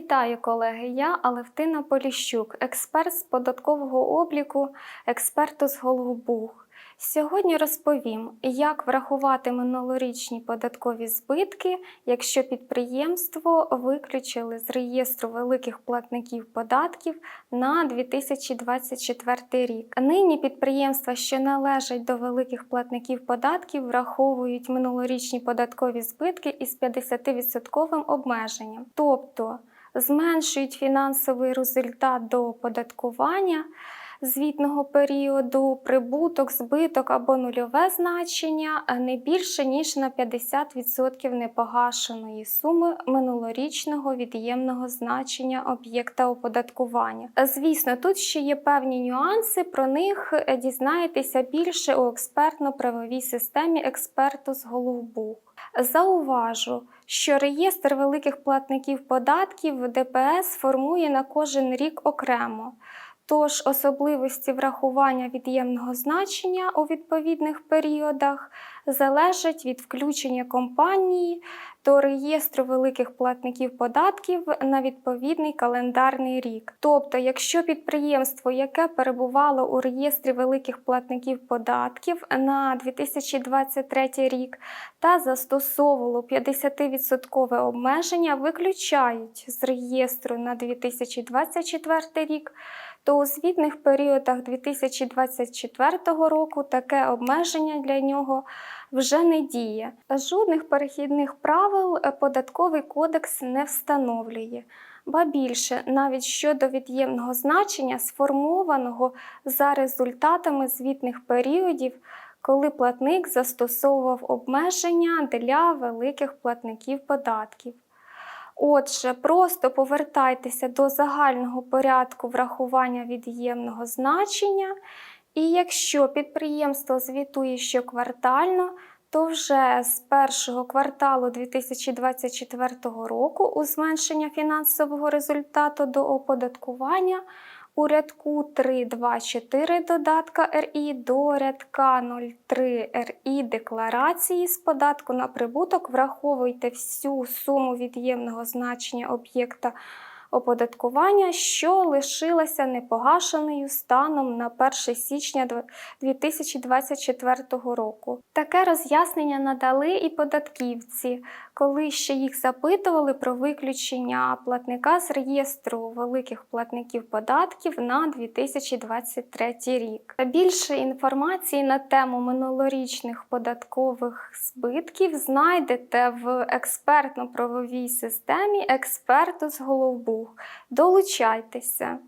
Вітаю, колеги! Я Алевтина Поліщук, експерт з податкового обліку, експерту з Головбух. Сьогодні розповім, як врахувати минулорічні податкові збитки, якщо підприємство виключили з реєстру великих платників податків на 2024 рік. Нині підприємства, що належать до великих платників податків, враховують минулорічні податкові збитки із 50% обмеженням, тобто зменшують фінансовий результат до оподаткування звітного періоду, прибуток, збиток або нульове значення не більше ніж на 50% непогашеної суми минулорічного від'ємного значення об'єкта оподаткування. Звісно, тут ще є певні нюанси, про них е, дізнаєтеся більше у експертно-правовій системі експерту з Головбух. Зауважу, що реєстр великих платників податків ДПС формує на кожен рік окремо. Тож особливості врахування від'ємного значення у відповідних періодах залежать від включення компанії до реєстру великих платників податків на відповідний календарний рік. Тобто, якщо підприємство, яке перебувало у реєстрі великих платників податків на 2023 рік та застосовувало 50% обмеження, виключають з реєстру на 2024 рік то у звітних періодах 2024 року таке обмеження для нього вже не діє. Жодних перехідних правил податковий кодекс не встановлює. Ба більше, навіть щодо від'ємного значення, сформованого за результатами звітних періодів, коли платник застосовував обмеження для великих платників податків. Отже, просто повертайтеся до загального порядку врахування від'ємного значення, і якщо підприємство звітує щоквартально, то вже з першого кварталу 2024 року у зменшення фінансового результату до оподаткування у рядку 3.2.4 додатка РІ до рядка 03 РІ декларації з податку на прибуток враховуйте всю суму від'ємного значення об'єкта оподаткування, що лишилася непогашеною станом на 1 січня 2024 року. Таке роз'яснення надали і податківці, коли ще їх запитували про виключення платника з реєстру великих платників податків на 2023 рік. Більше інформації на тему минулорічних податкових збитків знайдете в експертно-правовій системі експерту з Головбух. Долучайтеся!